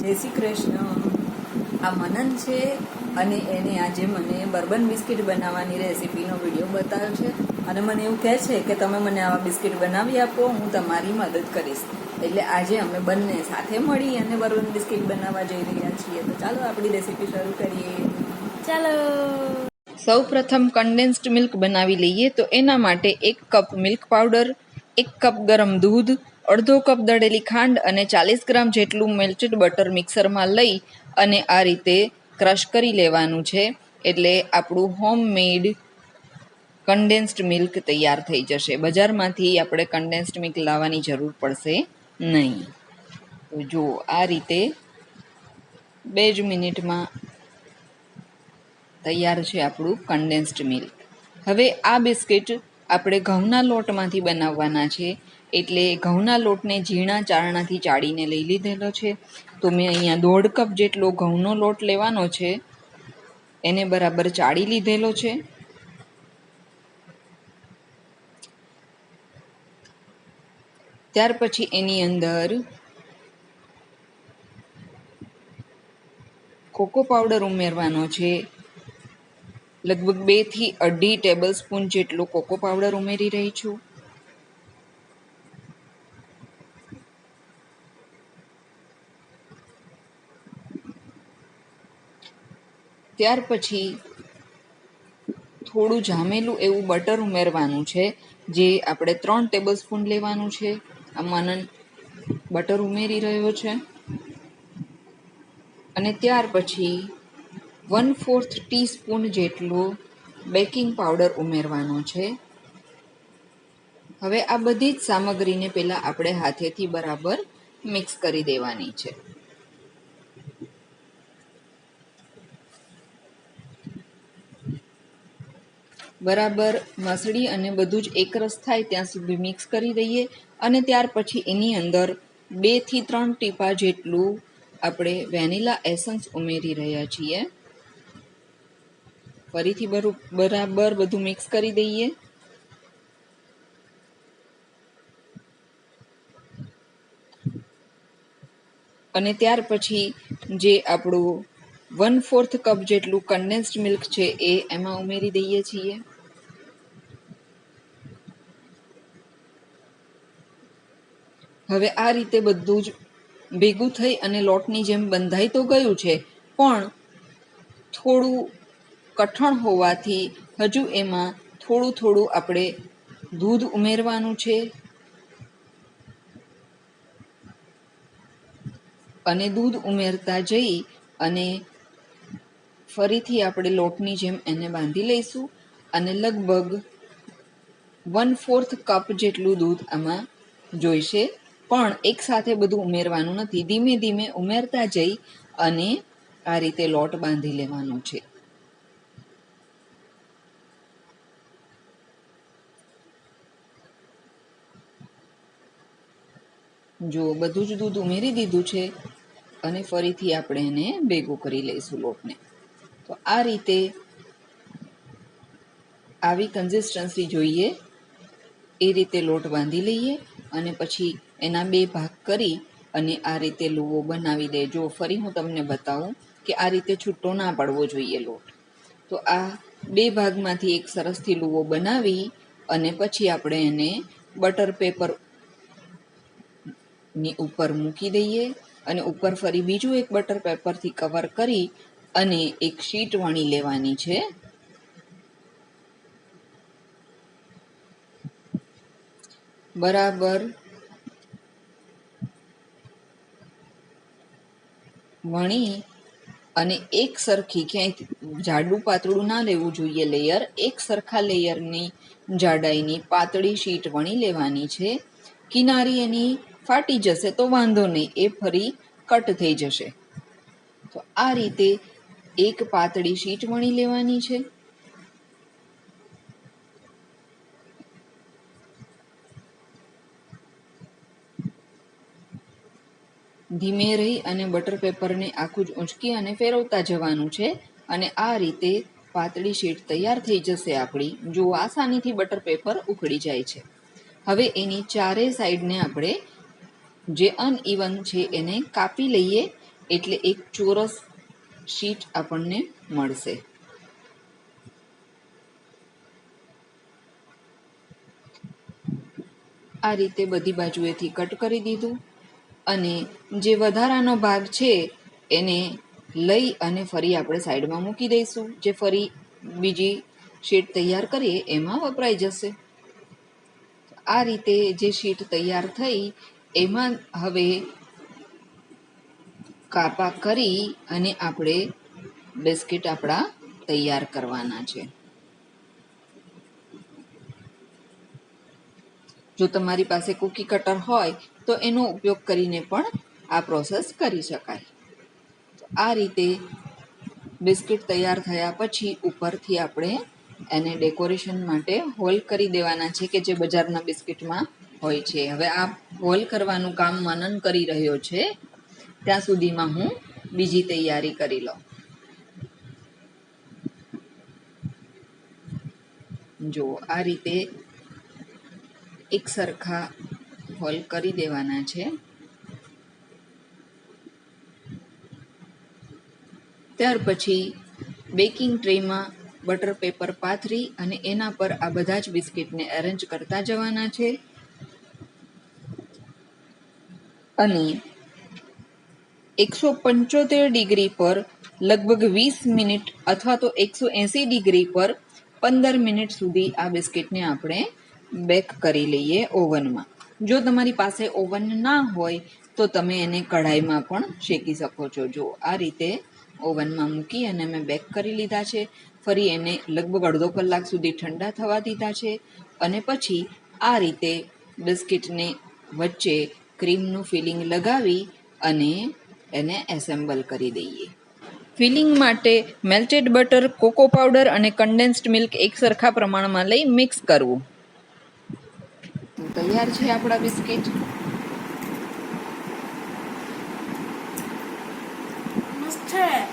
જય શ્રી કૃષ્ણ. આ મનન છે અને એને આજે મને બર્બન બિસ્કિટ બનાવવાની રેસીપીનો વીડિયો બતાવ્યો છે. અને મને એવું કહે છે કે તમે મને આવા બિસ્કિટ બનાવી આપો હું તમારી મદદ કરીશ. એટલે આજે અમે બંને સાથે મળી અને બર્બન બિસ્કિટ બનાવવા જઈ રહ્યા છીએ. તો ચાલો આપણી રેસીપી શરૂ કરીએ. ચાલો. સૌ પ્રથમ કન્ડેન્સ્ડ મિલ્ક બનાવી લઈએ. તો એના માટે એક કપ મિલ્ક પાવડર એક કપ ગરમ દૂધ અડધો કપ દળેલી ખાંડ અને ચાલીસ ગ્રામ જેટલું મેલ્ટેડ બટર મિક્સરમાં લઈ અને આ રીતે ક્રશ કરી લેવાનું છે. એટલે આપણું હોમમેડ કન્ડેન્સ્ડ મિલ્ક તૈયાર થઈ જશે. બજારમાંથી આપણે કન્ડેન્સ્ડ મિલ્ક લાવવાની જરૂર પડશે નહીં. તો જો આ રીતે બે જ મિનિટમાં તૈયાર છે આપણું કન્ડેન્સ્ડ મિલ્ક હવે આ બિસ્કિટ આપણે ઘઉંના લોટમાંથી બનાવવાના છે. એટલે ઘઉંના લોટને ઝીણા ચારણાથી ચાળીને લઈ લીધેલો છે. તો મેં અહીંયા દોઢ કપ જેટલો ઘઉંનો લોટ લેવાનો છે. એને બરાબર ચાળી લીધેલો છે. ત્યાર પછી એની અંદર કોકો પાવડર ઉમેરવાનો છે. લગભગ બેથી અઢી ટેબલ સ્પૂન જેટલો કોકો પાવડર ઉમેરી રહી છું. ત્યાર પછી થોડું જામેલું એવું બટર ઉમેરવાનું છે, જે આપણે ત્રણ ટેબલ સ્પૂન લેવાનું છે. આ માનન બટર ઉમેરી રહ્યો છે. અને ત્યાર પછી વન ફોર્થ ટીસ્પૂન જેટલો બેકિંગ પાવડર ઉમેરવાનો છે. હવે આ બધી જ સામગ્રીને પહેલાં આપણે હાથેથી બરાબર મિક્સ કરી દેવાની છે. બરાબર મસળી અને બધું જ એકરસ થાય ત્યાં સુધી મિક્સ કરી દઈએ અને ત્યાર પછી એની અંદર બેથી ત્રણ ટીપા જેટલું આપણે વેનીલા એસન્સ ઉમેરી રહ્યા છીએ. ફરીથી બરું, બરાબર બધું મિક્સ કરી દઈએ. અને ત્યાર પછી જે આપણું વન ફોર્થ કપ જેટલું કન્ડેન્સ્ડ મિલ્ક છે એ એમાં ઉમેરી દઈએ છીએ. હવે આ રીતે બધું જ ભેગું થઈ અને લોટની જેમ બંધાઈ તો ગયું છે, પણ થોડું કઠણ હોવાથી હજુ એમાં થોડું થોડું આપણે દૂધ ઉમેરવાનું છે. અને દૂધ ઉમેરતા જઈ અને ફરીથી આપણે લોટની જેમ એને બાંધી લઈશું અને લગભગ વન ફોર્થ કપ જેટલું દૂધ આમાં જોઈશે. પણ એકસાથે બધું ઉમેરવાનું નથી. ધીમે ધીમે ઉમેરતા જઈ અને આ રીતે લોટ બાંધી લેવાનો છે. જો બધું જ દૂધ ઉમેરી દીધું છે અને ફરીથી આપણે એને ભેગું કરી લઈશું લોટને. તો આ રીતે આવી કન્સિસ્ટન્સી જોઈએ. એ રીતે લોટ બાંધી લઈએ અને પછી એના બે ભાગ કરી અને આ રીતે લુવો બનાવી દે. જો ફરી હું તમને બતાવું કે આ રીતે છૂટો ના પડવો જોઈએ લોટ. તો આ બે ભાગમાંથી એક સરસથી લુવો બનાવી અને પછી આપણે એને બટર પેપર ની ઉપર મૂકી દઈએ અને ઉપર ફરી બીજું એક બટર પેપરથી કવર કરી અને એક શીટ વણી લેવાની છે. બરાબર. વણી અને એક સરખી ક્યાંય જાડું પાતળું ના લેવું જોઈએ લેયર એક સરખા લેયરની જાડાઈની પાતળી શીટ વણી લેવાની છે. કિનારી એની ફાટી જશે તો વાંધો નહીં, એ ફરી કટ થઈ જશે. તો આ રીતે એક પાતળી શીટ વણી લેવાની છે. ધીમે રહી અને બટર પેપરને આખું જ ઊંચકી અને ફેરવતા જવાનું છે અને આ રીતે પાતળી શીટ તૈયાર થઈ જશે આપણી, જો આસાનીથી બટર પેપર ઉકળી જાય છે. હવે એની ચારે સાઈડને આપણે જે અનઇવન છે એને કાપી લઈએ એટલે એક ચોરસ શીટ આપણને મળશે. આ રીતે બધી બાજુએથી કટ કરી દીધું અને જે વધારાનો ભાગ છે એને લઈ અને ફરી આપણે સાઈડમાં મૂકી દઈશું. જે ફરી બીજી શીટ તૈયાર કરીએ એમાં વપરાઈ જશે. આ રીતે જે શીટ તૈયાર થઈ એમાં હવે કાપા કરી અને આપણે બિસ્કિટ આપણા તૈયાર કરવાના છે. જો તમારી પાસે કૂકી કટર હોય, તો એનો ઉપયોગ કરીને પણ આ પ્રોસેસ કરી શકાય. આ રીતે બિસ્કિટ તૈયાર થયા પછી ઉપરથી આપણે એને ડેકોરેશન માટે હોલ કરી દેવાના છે કે જે બજારના બિસ્કિટમાં હોય છે. હવે આ હોલ કરવાનું કામ મનન કરી રહ્યો છે. ત્યાં સુધીમાં હું બીજી તૈયારી કરી લઉં. જો, આ રીતે એક સરખા હોલ કરી દેવાના છે. ત્યાર પછી બેકિંગ ટ્રેમાં બટર પેપર પાથરી અને એના પર આ બધા જ બિસ્કિટને એરેન્જ કરતા જવાના છે. અને એકસો પંચોતેર ડિગ્રી પર લગભગ વીસ મિનિટ અથવા તો એકસો એંસી ડિગ્રી પર પંદર મિનિટ સુધી આ બિસ્કિટને આપણે બેક કરી લઈએ ઓવનમાં. જો તમારી પાસે ઓવન ના હોય, તો તમે એને કઢાઈમાં પણ શેકી શકો છો. જો આ રીતે ઓવનમાં મૂકી અને મેં બેક કરી લીધા છે, ફરી એને લગભગ અડધો કલાક સુધી ઠંડા થવા દીધા છે અને પછી આ રીતે બિસ્કિટને વચ્ચે ક્રીમનું ફિલિંગ લગાવી અને એને એસેમ્બલ કરી દઈએ. ફિલિંગ માટે મેલ્ટેડ બટર, કોકો પાવડર અને કન્ડેન્સ્ડ મિલ્ક એક સરખા પ્રમાણમાં લઈ મિક્સ કરવું. તૈયાર છે આપણા બિસ્કિટ? મસ્ત છે.